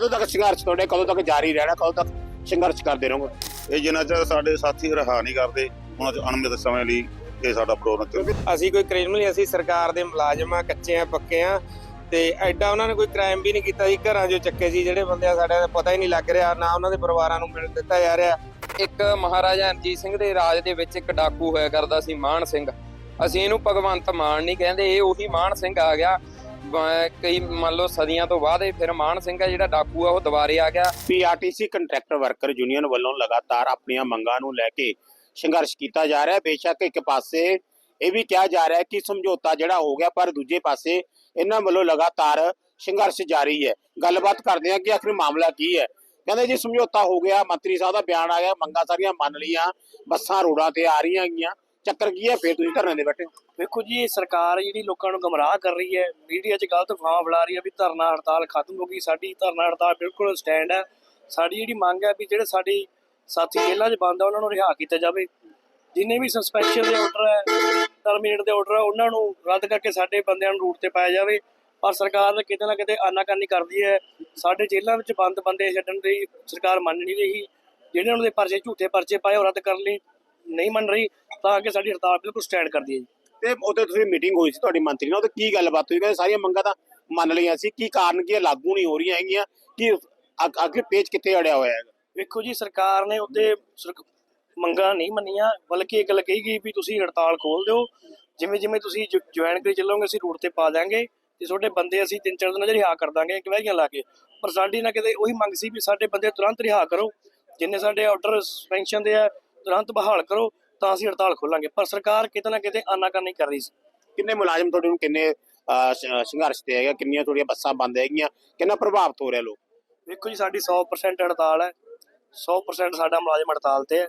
ਕਦੋਂ ਤੱਕ ਸੰਘਰਸ਼ ਤੁਹਾਡੇ ਕਦੋਂ ਤੱਕ ਜਾਰੀ ਰਹਿਣਾ ਕਦੋਂ ਤੱਕ ਸੰਘਰਸ਼ ਕਰਦੇ ਰਹੋਗੇ? ਇਹ ਜਿੰਨਾ ਚਿਰ ਸਾਡੇ ਸਾਥੀ ਰਹਾ ਨਹੀਂ ਕਰਦੇ ਉਹਨਾਂ ਚ ਅਣਮਿਤ ਸਮੇਂ ਲਈ ਇਹ ਸਾਡਾ ਪ੍ਰੋਗਰਾਮ ਚੱਲਦਾ ਅਸੀਂ ਕੋਈ ਕ੍ਰਿਮੀਨਲ ਨਹੀਂ ਅਸੀਂ ਸਰਕਾਰ ਦੇ ਮੁਲਾਜ਼ਮ ਆ ਕੱਚੇ ਆ ਪੱਕੇ ਆ ਤੇ ਐਡਾ ਉਹਨਾਂ ਨੇ ਕੋਈ ਕ੍ਰਾਈਮ ਵੀ ਨਹੀਂ ਕੀਤਾ ਸੀ ਘਰਾਂ 'ਚੋਂ ਚੱਕੇ ਸੀ ਜਿਹੜੇ ਬੰਦੇ ਆ ਸਾਡੇ ਦਾ ਪਤਾ ਹੀ ਨਹੀਂ ਲੱਗ ਰਿਹਾ ਨਾ ਉਹਨਾਂ ਦੇ ਪਰਿਵਾਰਾਂ ਨੂੰ ਮਿਲ ਦਿੱਤਾ ਜਾ ਰਿਹਾ। ਇੱਕ ਮਹਾਰਾਜਾ ਰਣਜੀਤ ਸਿੰਘ ਦੇ ਰਾਜ ਦੇ ਵਿੱਚ ਇੱਕ ਡਾਕੂ ਹੋਇਆ ਕਰਦਾ ਸੀ ਮਾਨ ਸਿੰਘ। ਅਸੀਂ ਇਹਨੂੰ ਭਗਵੰਤ ਮਾਨ ਨਹੀਂ ਕਹਿੰਦੇ ਇਹ ਉਹੀ ਮਾਨ ਸਿੰਘ ਆ ਗਿਆ ਕਈ ਮੰਨ ਲਓ ਸਦੀਆਂ ਤੋਂ ਬਾਅਦ ਇਹ ਫਿਰ ਮਾਨ ਸਿੰਘ ਆ ਜਿਹੜਾ ਡਾਕੂ ਆ, ਉਹ ਦੁਬਾਰੇ ਆ ਗਿਆ। ਪੀਆਰਟੀਸੀ ਕੰਟਰੈਕਟਰ ਵਰਕਰ ਯੂਨੀਅਨ ਵੱਲੋਂ ਲਗਾਤਾਰ ਆਪਣੀਆਂ ਮੰਗਾਂ ਨੂੰ ਲੈ ਕੇ ਸੰਘਰਸ਼ ਕੀਤਾ ਜਾ ਰਿਹਾ ਹੈ। ਬੇਸ਼ੱਕ ਇੱਕ ਪਾਸੇ ਇਹ ਵੀ ਕਿਹਾ ਜਾ ਰਿਹਾ ਹੈ ਕਿ ਸਮਝੌਤਾ ਜਿਹੜਾ ਹੋ ਗਿਆ, ਪਰ ਦੂਜੇ ਪਾਸੇ ਇਹਨਾਂ ਵੱਲੋਂ ਲਗਾਤਾਰ ਸੰਘਰਸ਼ ਜਾਰੀ ਹੈ। ਗੱਲਬਾਤ ਕਰਦੇ ਹਾਂ ਕਿ ਆਖਿਰ ਮਾਮਲਾ ਕੀ ਹੈ। ਕਹਿੰਦੇ ਜੀ, ਸਮਝੌਤਾ ਹੋ ਗਿਆ, ਮੰਤਰੀ ਸਾਹਿਬ ਦਾ ਬਿਆਨ ਆ ਗਿਆ, ਮੰਗਾਂ ਸਾਰੀਆਂ ਮੰਨ ਲਈਆਂ, ਬੱਸਾਂ ਰੋਡਾਂ ਤੇ ਆ ਰਹੀਆਂ ਹੈਗੀਆਂ ਚੱਕਰ ਕੀ ਹੈ ਫੇਰ ਤੁਸੀਂ ਧਰਨੇ ਦੇ ਬੈਠੇ ਹੋ। ਵੇਖੋ ਜੀ ਇਹ ਸਰਕਾਰ ਜਿਹੜੀ ਲੋਕਾਂ ਨੂੰ ਗਮਰਾਹ ਕਰ ਰਹੀ ਹੈ, ਮੀਡੀਆ 'ਚ ਗਲਤ ਫਾਹ ਫੈਲਾ ਰਹੀ ਹੈ ਵੀ ਧਰਨਾ ਹੜਤਾਲ ਖਤਮ ਹੋ ਗਈ, ਸਾਡੀ ਧਰਨਾ ਹੜਤਾਲ ਬਿਲਕੁਲ ਸਟੈਂਡ ਹੈ। ਸਾਡੀ ਜਿਹੜੀ ਮੰਗ ਹੈ ਵੀ ਜਿਹੜੇ ਸਾਡੀ ਸਾਥੀ ਜੇਲ੍ਹਾਂ 'ਚ ਬੰਦ ਆ, ਉਹਨਾਂ ਨੂੰ ਰਿਹਾ ਕੀਤਾ ਜਾਵੇ। ਜਿੰਨੇ ਵੀ ਸਸਪੈਂਸ਼ਨ ਦੇ ਆਰਡਰ ਹੈ ਟਰਮੀਨੇਟ ਦੇ ਆਰਡਰ ਹੈ, ਉਹਨਾਂ ਨੂੰ ਰੱਦ ਕਰਕੇ ਸਾਡੇ ਬੰਦਿਆਂ ਨੂੰ ਰੂਟ ਤੇ ਪਾਇਆ ਜਾਵੇ। ਪਰ ਸਰਕਾਰ ਕਿਤੇ ਨਾ ਕਿਤੇ ਆਨਾਕਾਨੀ ਕਰਦੀ ਹੈ। ਸਾਡੇ ਜੇਲ੍ਹਾਂ ਵਿੱਚ ਬੰਦ ਬੰਦੇ ਛੱਡਣ ਦੀ ਸਰਕਾਰ ਮੰਨ ਨਹੀਂ ਰਹੀ। ਜਿਹੜੇ ਉਹਨਾਂ ਦੇ ਪਰਚੇ, ਝੂਠੇ ਪਰਚੇ ਪਾਏ ਉਹ ਰੱਦ ਕਰਨ ਲਈ ਨਹੀਂ ਮੰਨ ਰਹੀ ਤਾਂ ਕਿ ਸਾਡੀ ਹੜਤਾਲ ਬਿਲਕੁਲ ਸਟੈਂਡ ਕਰਦੀ ਹੈ ਜੀ। ਤੇ ਉਹਦੇ ਤੁਸੀਂ ਮੀਟਿੰਗ ਹੋਈ ਸੀ ਤੁਹਾਡੀ ਮੰਤਰੀ ਨਾਲ ਉਹਦੇ ਕੀ ਗੱਲਬਾਤ ਹੋਈ? ਕਹਿੰਦੇ ਸਾਰੀਆਂ ਮੰਗਾਂ ਤਾਂ ਮੰਨ ਲਈਆਂ ਸੀ। ਕੀ ਕਾਰਨ ਕੀ ਹੈ? ਲਾਗੂ ਨਹੀਂ ਹੋ ਰਹੀਆਂ ਹੈਗੀਆਂ। ਕਿ ਅੱਗ- ਅੱਗੇ ਪੇਜ ਕਿੱਥੇ ਅੜਿਆ ਹੋਇਆ ਹੈ ਵੇਖੋ ਜੀ ਸਰਕਾਰ ਨੇ ਸਰਕ- ਮੰਗਾਂ ਨਹੀਂ ਮੰਨੀਆਂ ਬਲਕਿ ਇਹ ਗੱਲ ਕਹੀ ਗਈ ਵੀ ਤੁਸੀਂ ਹੜਤਾਲ ਖੋਲ ਦਿਓ। ਜਿਵੇਂ ਜਿਵੇਂ ਤੁਸੀਂ ਜੁਆਇਨ ਕਰੀ ਚੱਲੋਗੇ ਅਸੀਂ ਰੂਟ ਤੇ ਪਾ ਦਾਂਗੇ ਤੇ ਤੁਹਾਡੇ ਬੰਦੇ ਅਸੀਂ ਤਿੰਨ ਚਾਰ ਦਿਨਾਂ 'ਚ ਰਿਹਾ ਕਰ ਦਾਂਗੇ ਗਵਾਹੀਆਂ ਲਾ ਕੇ। ਪਰ ਸਾਡੀ ਨਾ ਕਿਤੇ ਉਹੀ ਮੰਗ ਸੀ ਵੀ ਸਾਡੇ ਬੰਦੇ ਤੁਰੰਤ ਰਿਹਾ ਕਰੋ। ਜਿੰਨੇ ਸਾਡੇ ਆਰਡਰ ਸਸਪੈਂਸ਼ਨ ਦੇ ਆ ਤੁਰੰਤ ਬਹਾਲ ਕਰੋ ਤਾਂ ਅਸੀਂ ਹੜਤਾਲ ਖੋਲਾਂਗੇ। ਪਰ ਸਰਕਾਰ ਕਿਤੇ ਨਾ ਕਿਤੇ ਆਨਾਕਾਨੀ ਕਰ ਰਹੀ ਸੀ। ਕਿੰਨੇ ਮੁਲਾਜ਼ਮ ਤੁਹਾਡੇ ਨੂੰ ਕਿੰਨੇ ਸੰਘਰਸ਼ ਤੇ ਹੈਗਾ? ਕਿੰਨੀਆਂ ਤੁਹਾਡੀਆਂ ਬੱਸਾਂ ਬੰਦ ਹੈਗੀਆਂ? ਕਿੰਨਾ ਪ੍ਰਭਾਵਿਤ ਹੋ ਰਿਹਾ ਲੋਕ? ਵੇਖੋ ਜੀ ਸਾਡੀ 100% ਹੜਤਾਲ ਹੈ। 100% ਸਾਡਾ ਮੁਲਾਜ਼ਮ ਹੜਤਾਲ ਤੇ ਹੈ।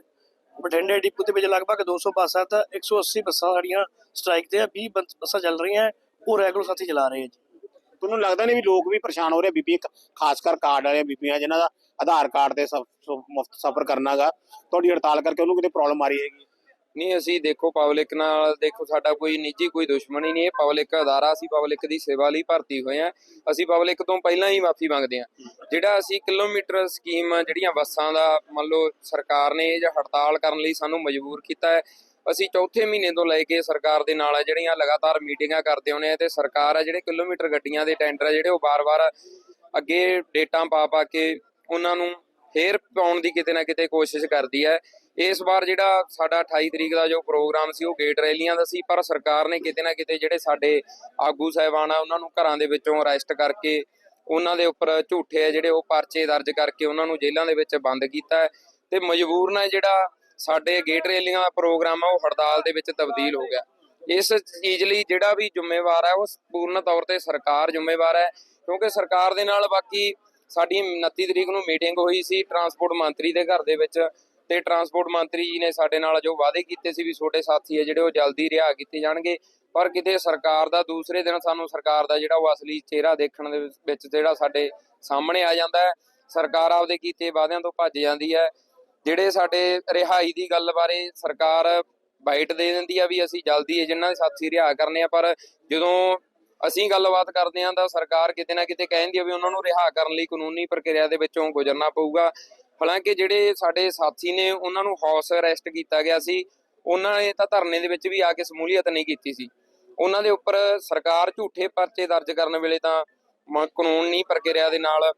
ਬਠਿੰਡੇ ਡਿਪੂ ਦੇ ਵਿੱਚ ਲਗਭਗ 200 ਬੱਸਾਂ ਤਾਂ 180 ਬੱਸਾਂ ਸਾਡੀਆਂ ਸਟ੍ਰਾਈਕ ਤੇ ਆ 20 ਬੱਸ- ਚੱਲ ਰਹੀਆਂ ਹੈ, ਉਹ ਰੈਗੂਲਰ ਸਾਥੀ ਚਲਾ ਰਹੇ ਹੈ ਜੀ। ਤੁਹਾਨੂੰ ਲੱਗਦਾ ਨਹੀਂ ਵੀ ਲੋਕ ਵੀ ਪਰੇਸ਼ਾਨ ਹੋ ਰਹੇ ਬੀਬੀ ਖਾਸ ਕਰ ਕਾਰਡ ਵਾਲੇ ਬੀਬੀਆਂ ਜਿਨ੍ਹਾਂ ਦਾ ਆਧਾਰ ਕਾਰਡ ਤੇ ਮੁਫਤ ਸਫ਼ਰ ਕਰਨਾਗਾ। ਤੁਹਾਡੀ ਹੜਤਾਲ ਕਰਕੇ ਉਹਨੂੰ ਕਿਤੇ ਪ੍ਰੋਬਲਮ ਆ ਰਹੀ ਹੈਗੀ? ਨਹੀਂ, ਅਸੀਂ ਦੇਖੋ ਪਬਲਿਕ ਨਾਲ, ਦੇਖੋ ਸਾਡਾ ਕੋਈ ਨਿੱਜੀ ਕੋਈ ਦੁਸ਼ਮਣੀ ਨਹੀਂ ਇਹ ਪਬਲਿਕ ਅਦਾਰਾ, ਅਸੀਂ ਪਬਲਿਕ ਦੀ ਸੇਵਾ ਲਈ ਭਰਤੀ ਹੋਏ ਆ ਅਸੀਂ ਪਬਲਿਕ ਤੋਂ ਪਹਿਲਾਂ ਹੀ ਮਾਫੀ ਮੰਗਦੇ ਆ ਜਿਹੜਾ ਅਸੀਂ ਕਿਲੋਮੀਟਰ ਸਕੀਮ, ਜਿਹੜੀਆਂ ਬੱਸਾਂ ਦਾ ਮੰਨ ਲਓ ਸਰਕਾਰ ਨੇ ਇਹ ਹੜਤਾਲ ਕਰਨ ਲਈ ਸਾਨੂੰ ਮਜਬੂਰ ਕੀਤਾ ਹੈ, ਅਸੀਂ ਚੌਥੇ ਮਹੀਨੇ ਤੋਂ ਲੈ ਕੇ ਸਰਕਾਰ ਦੇ ਨਾਲ ਜਿਹੜੀਆਂ ਲਗਾਤਾਰ ਮੀਟਿੰਗਾਂ ਕਰਦੇ ਹੁੰਦੇ ਆ ਤੇ ਸਰਕਾਰ ਆ, ਜਿਹੜੇ ਕਿਲੋਮੀਟਰ ਗੱਡੀਆਂ ਦੇ ਟੈਂਡਰ ਆ, ਜਿਹੜੇ ਉਹ ਬਾਰ-ਬਾਰ ਅੱਗੇ ਡੇਟਾਂ ਪਾ ਪਾ ਕੇ ਉਹਨਾਂ ਨੂੰ ਫੇਰ ਪਾਉਣ ਦੀ ਕਿਤੇ ਨਾ ਕਿਤੇ ਕੋਸ਼ਿਸ਼ ਕਰਦੀ ਹੈ। ਇਸ ਵਾਰ ਜਿਹੜਾ ਸਾਡਾ 28 ਤਰੀਕ ਦਾ ਜੋ ਪ੍ਰੋਗਰਾਮ ਸੀ, ਉਹ ਗੇਟ ਰੈਲੀਆਂ ਦਾ ਸੀ, ਪਰ ਸਰਕਾਰ ਨੇ ਕਿਤੇ ਨਾ ਕਿਤੇ ਜਿਹੜੇ ਸਾਡੇ ਆਗੂ ਸਾਹਿਬਾਨ ਆ, ਉਹਨਾਂ ਨੂੰ ਘਰਾਂ ਦੇ ਵਿੱਚੋਂ ਅਰੈਸਟ ਕਰਕੇ ਉਹਨਾਂ ਦੇ ਉੱਪਰ ਝੂਠੇ ਜਿਹੜੇ ਉਹ ਪਰਚੇ ਦਰਜ ਕਰਕੇ ਉਹਨਾਂ ਨੂੰ ਜੇਲ੍ਹਾਂ ਦੇ ਵਿੱਚ ਬੰਦ ਕੀਤਾ ਹੈ। ਤੇ ਮਜਬੂਰਨ ਹੈ ਜਿਹੜਾ ਸਾਡੇ ਗੇਟ ਰੈਲੀਆਂ ਦਾ ਪ੍ਰੋਗਰਾਮ ਆ, ਉਹ ਹੜਤਾਲ ਦੇ ਵਿੱਚ ਤਬਦੀਲ ਹੋ ਗਿਆ। ਇਸ ਚੀਜ਼ ਲਈ ਜਿਹੜਾ ਵੀ ਜ਼ਿੰਮੇਵਾਰ ਹੈ, ਉਹ ਪੂਰਨ ਤੌਰ ਤੇ ਸਰਕਾਰ ਜ਼ਿੰਮੇਵਾਰ ਹੈ, ਕਿਉਂਕਿ ਸਰਕਾਰ ਦੇ ਨਾਲ ਬਾਕੀ ਸਾਡੀ 29 ਤਰੀਕ ਨੂੰ ਮੀਟਿੰਗ ਹੋਈ ਸੀ ਟਰਾਂਸਪੋਰਟ ਮੰਤਰੀ ਦੇ ਘਰ ਦੇ ਵਿੱਚ ਤੇ ਟਰਾਂਸਪੋਰਟ ਮੰਤਰੀ ਜੀ ਨੇ ਸਾਡੇ ਨਾਲ ਜੋ ਵਾਅਦੇ ਕੀਤੇ ਸੀ ਵੀ ਛੋਟੇ ਸਾਥੀ ਹੈ ਜਿਹੜੇ ਉਹ ਜਲਦੀ ਰਿਹਾ ਕੀਤੇ ਜਾਣਗੇ, ਪਰ ਕਿਤੇ ਸਰਕਾਰ ਦਾ ਦੂਸਰੇ ਦਿਨ ਸਾਨੂੰ ਸਰਕਾਰ ਦਾ ਜਿਹੜਾ ਉਹ ਅਸਲੀ ਚਿਹਰਾ ਦੇਖਣ ਦੇ ਵਿੱਚ ਜਿਹੜਾ ਸਾਡੇ ਸਾਹਮਣੇ ਆ ਜਾਂਦਾ ਹੈ, ਸਰਕਾਰ ਆਪਦੇ ਕੀਤੇ ਵਾਅਦਿਆਂ ਤੋਂ ਭੱਜ ਜਾਂਦੀ ਹੈ। ਜਿਹੜੇ ਸਾਡੇ ਰਿਹਾਈ ਦੀ ਗੱਲ ਬਾਰੇ ਸਰਕਾਰ ਬਾਈਟ ਦੇ ਦਿੰਦੀ ਆ ਵੀ ਅਸੀਂ ਜਲਦੀ ਇਹ ਜਿਨ੍ਹਾਂ ਦੇ ਸਾਥੀ ਰਿਹਾ ਕਰਨੇ ਆ, ਪਰ ਜਦੋਂ ਅਸੀਂ ਗੱਲਬਾਤ ਕਰਦੇ ਹਾਂ ਤਾਂ ਸਰਕਾਰ ਕਿਤੇ ਨਾ ਕਿਤੇ ਕਹਿੰਦੀ ਆ ਵੀ ਉਹਨਾਂ ਨੂੰ ਰਿਹਾ ਕਰਨ ਲਈ ਕਾਨੂੰਨੀ ਪ੍ਰਕਿਰਿਆ ਦੇ ਵਿੱਚੋਂ ਗੁਜ਼ਰਨਾ ਪਊਗਾ। ਹਾਲਾਂਕਿ ਜਿਹੜੇ ਸਾਡੇ ਸਾਥੀ ਨੇ, ਉਹਨਾਂ ਨੂੰ ਹਾਊਸ ਅਰੈਸਟ ਕੀਤਾ ਗਿਆ ਸੀ। ਉਹਨਾਂ ਨੇ ਤਾਂ ਧਰਨੇ ਦੇ ਵਿੱਚ ਵੀ ਆ ਕੇ ਸਮੂਲੀਅਤ ਨਹੀਂ ਕੀਤੀ ਸੀ। ਉਹਨਾਂ ਦੇ ਉੱਪਰ ਸਰਕਾਰ ਝੂਠੇ ਪਰਚੇ ਦਰਜ ਕਰਨ ਵੇਲੇ ਤਾਂ ਮ- ਕਾਨੂੰਨੀ ਪ੍ਰਕਿਰਿਆ ਦੇ ਨਾਲ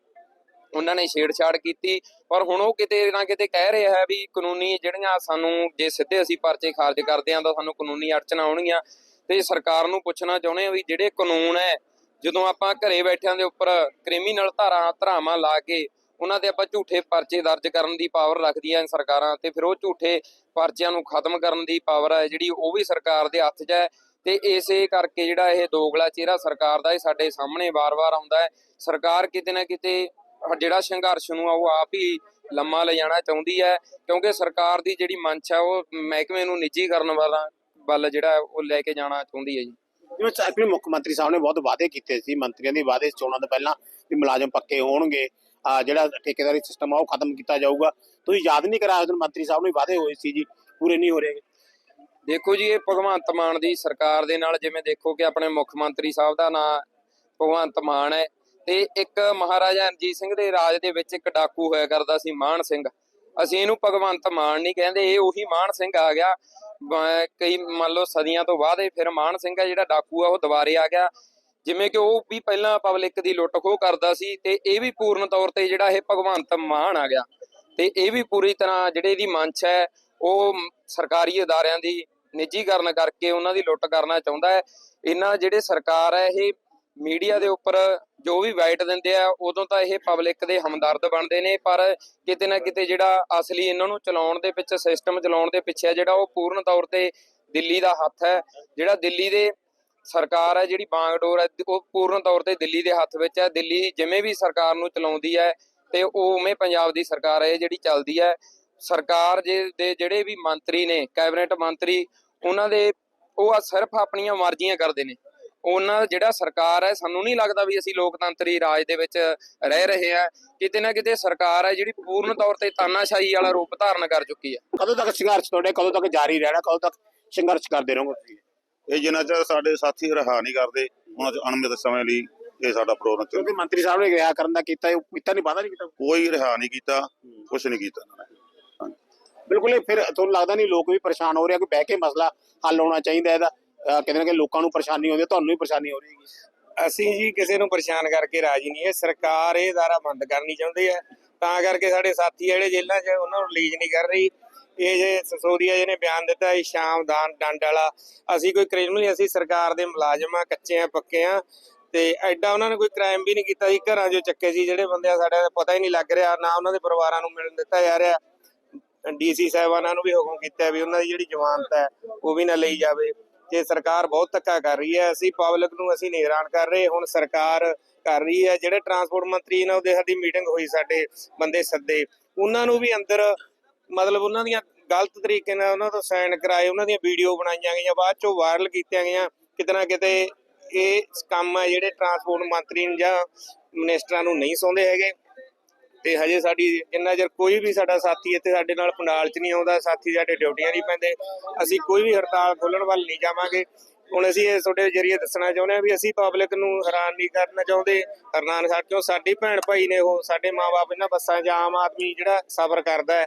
ਉਹਨਾਂ ਨੇ ਛੇੜਛਾੜ ਕੀਤੀ। ਪਰ ਹੁਣ ਉਹ ਕਿਤੇ ਨਾ ਕਿਤੇ ਕਹਿ ਰਿਹਾ ਹੈ ਵੀ ਕਾਨੂੰਨੀ ਜਿਹੜੀਆਂ ਸਾਨੂੰ ਜੇ ਸਿੱਧੇ ਅਸੀਂ ਪਰਚੇ ਖਾਰਜ ਕਰਦੇ ਹਾਂ ਤਾਂ ਸਾਨੂੰ ਕਾਨੂੰਨੀ ਅੜਚਣਾਂ ਆਉਣਗੀਆਂ। ਤੇ ਸਰਕਾਰ ਨੂੰ ਪੁੱਛਣਾ ਚਾਹੁੰਦੇ ਆ ਵੀ ਜਿਹੜੇ ਕਾਨੂੰਨ ਹੈ, ਜਦੋਂ ਆਪਾਂ ਘਰੇ ਬੈਠਿਆਂ ਦੇ ਉੱਪਰ ਕ੍ਰਿਮੀਨਲ ਧਾਰਾ, ਧਰਾਵਾਂ ਲਾ ਕੇ ਉਹਨਾਂ ਦੇ ਆਪਾਂ ਝੂਠੇ ਪਰਚੇ ਦਰਜ ਕਰਨ ਦੀ ਪਾਵਰ ਰੱਖਦੀਆਂ ਸਰਕਾਰਾਂ ਤੇ ਫਿਰ ਉਹ ਝੂਠੇ ਪਰਚਿਆਂ ਨੂੰ ਖਤਮ ਕਰਨ ਦੀ ਪਾਵਰ ਹੈ ਜਿਹੜੀ ਉਹ ਵੀ ਸਰਕਾਰ ਦੇ ਹੱਥ 'ਚ ਹੈ ਤੇ ਇਸੇ ਕਰਕੇ ਜਿਹੜਾ ਇਹ ਦੋਗਲਾ ਚਿਹਰਾ ਸਰਕਾਰ ਦਾ ਇਹ ਸਾਡੇ ਸਾਹਮਣੇ ਵਾਰ-ਵਾਰ ਆਉਂਦਾ ਹੈ। ਸਰਕਾਰ ਕਿਤੇ ਨਾ ਕਿਤੇ ਜਿਹੜਾ ਸੰਘਰਸ਼ ਨੂੰ ਆ ਉਹ ਆਪ ਹੀ ਲੰਮਾ ਲੈ ਜਾਣਾ ਚਾਹੁੰਦੀ ਹੈ ਕਿਉਂਕਿ ਸਰਕਾਰ ਦੀ ਜਿਹੜੀ ਮੰਚ ਹੈ ਉਹ ਮਹਿਕਮੇ ਨੂੰ ਨਿੱਜੀ ਕਰਨ ਵਾਲਾ ਵੱਲ ਜਿਹੜਾ ਉਹ ਲੈ ਕੇ ਜਾਣਾ ਚਾਹੁੰਦੀ ਹੈ ਜੀ। ਜਿਵੇਂ ਆਪਣੇ ਮੁੱਖ ਮੰਤਰੀ ਸਾਹਿਬ ਨੇ ਬਹੁਤ ਵਾਅਦੇ ਕੀਤੇ ਸੀ ਮੰਤਰੀਆਂ ਦੇ ਵਾਅਦੇ ਚੋਣਾਂ ਤੋਂ ਪਹਿਲਾਂ ਵੀ ਮੁਲਾਜ਼ਮ ਪੱਕੇ ਹੋਣਗੇ। ਆ ਜਿਹੜਾ ਠੇਕੇਦਾਰੀ ਸਿਸਟਮ ਆ ਉਹ ਖਤਮ ਕੀਤਾ ਜਾਊਗਾ। ਤੁਸੀਂ ਯਾਦ ਨਹੀਂ ਕਰਾਇਆ ਉਦੋਂ ਮੰਤਰੀ ਸਾਹਿਬ ਨੂੰ ਵਾਅਦੇ ਹੋਏ ਸੀ ਜੀ ਪੂਰੇ ਨਹੀਂ ਹੋ ਰਹੇ। ਦੇਖੋ ਜੀ ਇਹ ਭਗਵੰਤ ਮਾਨ ਦੀ ਸਰਕਾਰ ਦੇ ਨਾਲ ਜਿਵੇਂ ਦੇਖੋ ਕਿ ਆਪਣੇ ਮੁੱਖ ਮੰਤਰੀ ਸਾਹਿਬ ਦਾ ਨਾਂ ਭਗਵੰਤ ਮਾਨ ਹੈ ਤੇ ਇੱਕ ਮਹਾਰਾਜਾ ਰਣਜੀਤ ਸਿੰਘ ਦੇ ਰਾਜ ਦੇ ਵਿੱਚ ਇੱਕ ਡਾਕੂ ਹੋਇਆ ਕਰਦਾ ਸੀ ਮਾਨ ਸਿੰਘ। ਅਸੀਂ ਇਹਨੂੰ ਭਗਵੰਤ ਮਾਨ ਨਹੀਂ ਕਹਿੰਦੇ, ਇਹ ਉਹੀ ਮਾਨ ਸਿੰਘ ਆ ਗਿਆ। ਕਈ ਮੰਨ ਲਓ ਸਦੀਆਂ ਤੋਂ ਬਾਅਦ ਇਹ ਫਿਰ ਮਾਨ ਸਿੰਘ ਆ ਜਿਹੜਾ ਡਾਕੂ ਆ, ਉਹ ਦੁਬਾਰੇ ਆ ਗਿਆ। ਜਿਵੇਂ ਕਿ ਉਹ ਵੀ ਪਹਿਲਾਂ ਪਬਲਿਕ ਦੀ ਲੁੱਟ ਖੋਹ ਕਰਦਾ ਸੀ ਤੇ ਇਹ ਵੀ ਪੂਰਨ ਤੌਰ ਤੇ ਜਿਹੜਾ ਇਹ ਭਗਵੰਤ ਮਾਨ ਆ ਗਿਆ। ਤੇ ਇਹ ਵੀ ਪੂਰੀ ਤਰ੍ਹਾਂ ਜਿਹੜੇ ਇਹਦੀ ਮੰਚ ਹੈ, ਉਹ ਸਰਕਾਰੀ ਅਦਾਰਿਆਂ ਦੀ ਨਿੱਜੀਕਰਨ ਕਰਕੇ ਉਹਨਾਂ ਦੀ ਲੁੱਟ ਕਰਨਾ ਚਾਹੁੰਦਾ ਹੈ। ਇਹਨਾਂ ਜਿਹੜੇ ਸਰਕਾਰ ਹੈ, ਇਹ ਮੀਡੀਆ ਦੇ ਉੱਪਰ ਜੋ ਵੀ ਵਾਈਟ ਦਿੰਦੇ ਆ, ਉਦੋਂ ਤਾਂ ਇਹ ਪਬਲਿਕ ਦੇ ਹਮਦਰਦ ਬਣਦੇ ਨੇ, ਪਰ ਕਿਤੇ ਨਾ ਕਿਤੇ ਜਿਹੜਾ ਅਸਲੀ ਇਹਨਾਂ ਨੂੰ ਚਲਾਉਣ ਦੇ ਪਿੱਛੇ ਸਿਸਟਮ ਚਲਾਉਣ ਦੇ ਪਿੱਛੇ ਹੈ ਜਿਹੜਾ ਉਹ ਪੂਰਨ ਤੌਰ ਤੇ ਦਿੱਲੀ ਦਾ ਹੱਥ ਹੈ। ਜਿਹੜਾ ਦਿੱਲੀ ਦੇ ਸਰਕਾਰ ਹੈ, ਜਿਹੜੀ ਬਾਂਗਡੋਰ ਹੈ, ਉਹ ਪੂਰਨ ਤੌਰ ਤੇ ਦਿੱਲੀ ਦੇ ਹੱਥ ਵਿੱਚ ਹੈ। ਦਿੱਲੀ ਜਿਵੇਂ ਵੀ ਸਰਕਾਰ ਨੂੰ ਚਲਾਉਂਦੀ ਹੈ, ਤੇ ਉਹ ਉਵੇਂ ਪੰਜਾਬ ਦੀ ਸਰਕਾਰ ਹੈ, ਇਹ ਜਿਹੜੀ ਚੱਲਦੀ ਹੈ। ਸਰਕਾਰ ਜੇ ਦੇ ਜਿਹੜੇ ਵੀ ਮੰਤਰੀ ਨੇ, ਕੈਬਨਿਟ ਮੰਤਰੀ, ਉਹਨਾਂ ਦੇ ਉਹ ਸਿਰਫ ਆਪਣੀਆਂ ਮਰਜ਼ੀਆਂ ਕਰਦੇ ਨੇ। ਉਹਨਾਂ ਜਿਹੜਾ ਸਰਕਾਰ ਹੈ ਸਾਨੂੰ ਨਹੀਂ ਲੱਗਦਾ ਵੀ ਅਸੀਂ ਲੋਕਤੰਤਰੀ ਰਾਜ ਦੇ ਵਿੱਚ ਰਹਿ ਰਹੇ ਆ ਕਿਤੇ ਨਾ ਕਿਤੇ ਸਰਕਾਰ ਹੈ ਜਿਹੜੀ ਪੂਰਨ ਤੌਰ ਤੇ ਤਾਨਾਸ਼ਾਹੀ ਵਾਲਾ ਰੂਪ ਧਾਰਨ ਕਰ ਚੁੱਕੀ ਹੈ। ਕਦੋਂ ਤੱਕ ਸੰਘਰਸ਼ ਤੁਹਾਡੇ ਕਦੋਂ ਤੱਕ ਜਾਰੀ ਰਹਿਣਾ ਕਦੋਂ ਤੱਕ ਸੰਘਰਸ਼ ਕਰਦੇ ਰਹੋਗੇ ਤੁਸੀਂ? ਇਹ ਜਿੰਨਾ ਚਿਰ ਸਾਡੇ ਸਾਥੀ ਰਹਾ ਨਹੀਂ ਕਰਦੇ ਉਹਨਾਂ ਚ ਅਣਮਿੱਤ ਸਮੇਂ ਲਈ ਇਹ ਸਾਡਾ ਪ੍ਰੋਗਰਾਮ ਚੱਲ ਕਿਉਂਕਿ ਮੰਤਰੀ ਸਾਹਿਬ ਨੇ ਰਿਹਾ ਕਰਨ ਦਾ ਕੀਤਾ ਇਹ ਕੀਤਾ ਨਹੀਂ ਵਾਦਾ ਨਹੀਂ ਕੀਤਾ? ਕੋਈ ਰਿਹਾ ਨਹੀਂ ਕੀਤਾ ਕੁਛ ਨਹੀਂ ਕੀਤਾ ਇਹਨਾਂ ਨੇ। ਬਿਲਕੁਲ ਇਹ ਫਿਰ ਤੁਹਾਨੂੰ ਲੱਗਦਾ ਨਹੀਂ ਲੋਕ ਵੀ ਪਰੇਸ਼ਾਨ ਹੋ ਰਹੇ ਆ ਕਿ ਬਹਿ ਕੇ ਮਸਲਾ ਹੱਲ ਹੋਣਾ ਚਾਹੀਦਾ ਇਹਦਾ? ਕਿਤੇ ਨਾ ਕਿਤੇ ਲੋਕਾਂ ਨੂੰ ਪਰੇਸ਼ਾਨੀ ਆਉਂਦੀ ਹੈ, ਤੁਹਾਨੂੰ ਵੀ ਪਰੇਸ਼ਾਨੀ ਹੋ ਰਹੀ ਹੈ ਅਸੀਂ ਜੀ ਕਿਸੇ ਨੂੰ ਪਰੇਸ਼ਾਨ ਕਰਕੇ ਰਾਜੀ ਨਹੀਂ ਹੈ। ਸਰਕਾਰ ਇਹ ਦਾਰਾ ਬੰਦ ਕਰਨੀ ਚਾਹੁੰਦੀ ਹੈ। ਤਾਂ ਕਰਕੇ ਸਾਡੇ ਸਾਥੀ ਜਿਹੜੇ ਜੇਲ੍ਹਾਂ 'ਚ ਉਹਨਾਂ ਨੂੰ ਰਿਲੀਜ਼ ਨਹੀਂ ਕਰ ਰਹੀ। ਇਹ ਜੇ ਸਸੋਦੀਆ ਜੀ ਨੇ ਬਿਆਨ ਦਿੱਤਾ, ਇਹ ਸ਼ਾਮ ਦਾਨ ਡੰਡ ਵਾਲਾ। ਅਸੀਂ ਕੋਈ ਕ੍ਰਿਮੀਨਲ ਅਸੀਂ ਸਰਕਾਰ ਦੇ ਮੁਲਾਜ਼ਮ ਆ ਕੱਚੇ ਆ ਪੱਕੇ ਆ ਤੇ ਐਡਾ ਉਹਨਾਂ ਨੇ ਕੋਈ ਕ੍ਰਾਈਮ ਵੀ ਨਹੀਂ ਕੀਤਾ ਸੀ ਘਰਾਂ 'ਚੋਂ ਚੱਕੇ ਸੀ ਜਿਹੜੇ ਬੰਦੇ ਆ, ਸਾਡੇ ਪਤਾ ਹੀ ਨਹੀਂ ਲੱਗ ਰਿਹਾ। ਨਾ ਉਹਨਾਂ ਦੇ ਪਰਿਵਾਰਾਂ ਨੂੰ ਮਿਲਣ ਦਿੱਤਾ ਜਾ ਰਿਹਾ। ਡੀਸੀ ਸਾਹਿਬਾਨਾਂ ਨੂੰ ਵੀ ਹੁਕਮ ਕੀਤਾ ਵੀ ਉਹਨਾਂ ਦੀ ਜਿਹੜੀ ਜ਼ਮਾਨਤ ਹੈ, ਉਹ ਵੀ ਨਾ ਲਈ ਜਾਵੇ। ਤੇ ਸਰਕਾਰ ਬਹੁਤ ਧੱਕਾ ਕਰ ਰਹੀ ਹੈ, ਅਸੀਂ ਪਬਲਿਕ ਨੂੰ ਅਸੀਂ ਨਹੀਂ ਹੈਰਾਨ ਕਰ ਰਹੇ, ਹੁਣ ਸਰਕਾਰ ਕਰ ਰਹੀ ਹੈ, ਜਿਹੜੇ ਟਰਾਂਸਪੋਰਟ ਮੰਤਰੀ ਨੇ ਉਹਦੇ ਸਾਡੀ ਮੀਟਿੰਗ ਹੋਈ ਸਾਡੇ ਬੰਦੇ ਸੱਦੇ, ਉਹਨਾਂ ਨੂੰ ਵੀ ਅੰਦਰ ਮਤਲਬ ਉਹਨਾਂ ਦੀਆਂ ਗਲਤ ਤਰੀਕੇ ਨਾਲ ਉਹਨਾਂ ਤੋਂ ਸਾਈਨ ਕਰਾਏ, ਉਹਨਾਂ ਦੀਆਂ ਵੀਡੀਓ ਬਣਾਈਆਂ ਗਈਆਂ, ਬਾਅਦ ਚੋਂ ਵਾਇਰਲ ਕੀਤੀਆਂ ਗਈਆਂ, ਕਿਤੇ ਨਾ ਕਿਤੇ ਇਹ ਕੰਮ ਹੈ ਜਿਹੜੇ ਟਰਾਂਸਪੋਰਟ ਮੰਤਰੀ ਨੂੰ ਜਾਂ ਮਿਨਿਸਟਰਾਂ ਨੂੰ ਨਹੀਂ ਸੌਂਦੇ ਹੈਗੇ। ਤੇ ਹਜੇ ਸਾਡੀ ਜਿੰਨਾ ਚਿਰ ਕੋਈ ਵੀ ਸਾਡਾ ਸਾਥੀ ਇੱਥੇ ਸਾਡੇ ਨਾਲ ਪੰਡਾਲ 'ਚ ਨਹੀਂ ਆਉਂਦਾ, ਸਾਥੀ ਸਾਡੇ ਡਿਊਟੀਆਂ ਨਹੀਂ ਪੈਂਦੇ, ਅਸੀਂ ਕੋਈ ਵੀ ਹੜਤਾਲ ਖੋਲਣ ਵੱਲ ਨਹੀਂ ਜਾਵਾਂਗੇ। ਹੁਣ ਅਸੀਂ ਇਹ ਤੁਹਾਡੇ ਜਰੀਏ ਦੱਸਣਾ ਚਾਹੁੰਦੇ ਹਾਂ ਵੀ ਅਸੀਂ ਪਬਲਿਕ ਨੂੰ ਹੈਰਾਨ ਨਹੀਂ ਕਰਨਾ ਚਾਹੁੰਦੇ। ਹੈਰਾਨ ਸਾਡੇ ਕਿਉਂ ਸਾਡੀ ਭੈਣ ਭਾਈ ਨੇ ਉਹ ਸਾਡੇ ਮਾਪੇ ਇਹਨਾਂ ਬੱਸਾਂ 'ਚ ਆਮ ਆਦਮੀ ਜਿਹੜਾ ਸਫ਼ਰ ਕਰਦਾ ਹੈ।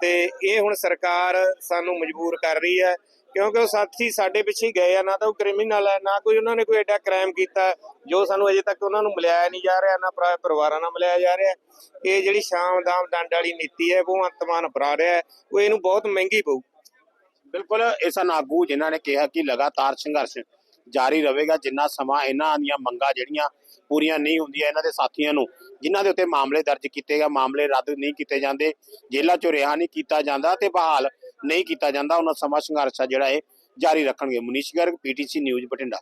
ਤੇ ਇਹ ਹੁਣ ਸਰਕਾਰ ਸਾਨੂੰ ਮਜਬੂਰ ਕਰ ਰਹੀ ਹੈ। ਕਿਉਂਕਿ ਉਹ ਸਾਥੀ ਸਾਡੇ ਪਿੱਛੇ ਗਏ ਆ, ਨਾ ਤਾਂ ਉਹ ਕ੍ਰਿਮੀਨਲ ਹੈ ਨਾ ਕੋਈ ਉਹਨਾਂ ਨੇ ਕੋਈ ਐਡਾ ਕ੍ਰਾਈਮ ਕੀਤਾ, ਜੋ ਸਾਨੂੰ ਅਜੇ ਤੱਕ ਉਹਨਾਂ ਨੂੰ ਮਿਲਿਆ ਨਹੀਂ ਜਾ ਰਿਹਾ, ਨਾ ਪਰਿਵਾਰਾਂ ਨਾਲ ਮਿਲਿਆ ਜਾ ਰਿਹਾ। ਇਹ ਜਿਹੜੀ ਸ਼ਾਮ ਦਾਮ ਡੰਡ ਵਾਲੀ ਨੀਤੀ ਹੈ, ਉਹ ਅੰਤਮਾਨ ਅਪਰਾ ਰਿਹਾ ਉਹ ਇਹਨੂੰ ਬਹੁਤ ਮਹਿੰਗੀ ਪਊ। ਬਿਲਕੁਲ ਇਹ ਸਨ ਆਗੂ ਜਿਨ੍ਹਾਂ ਨੇ ਕਿਹਾ ਕਿ ਲਗਾਤਾਰ ਸੰਘਰਸ਼ ਜਾਰੀ ਰਹੇਗਾ, ਜਿੰਨਾ ਸਮਾਂ ਇਹਨਾਂ ਦੀਆਂ ਮੰਗਾਂ ਜਿਹੜੀਆਂ ਪੂਰੀਆਂ ਨਹੀਂ ਹੁੰਦੀਆਂ ਇਹਨਾਂ ਦੇ ਸਾਥੀਆਂ ਨੂੰ, ਜਿਨ੍ਹਾਂ ਦੇ ਉੱਤੇ ਮਾਮਲੇ ਦਰਜ ਕੀਤੇ ਗਏ ਮਾਮਲੇ ਰੱਦ ਨਹੀਂ ਕੀਤੇ ਜਾਂਦੇ, ਜੇਲ੍ਹਾਂ ਚੋਂ ਰਿਹਾ ਨਹੀਂ ਕੀਤਾ ਜਾਂਦਾ ਤੇ ਬਹਾਲ ਨਹੀਂ ਕੀਤਾ ਜਾਂਦਾ। ਉਹਨਾਂ ਸਮਾਂ ਸੰਘਰਸ਼ ਆ ਜਿਹੜਾ ਇਹ ਜਾਰੀ ਰੱਖਣਗੇ। Manish Garg, PTC news, Bathinda.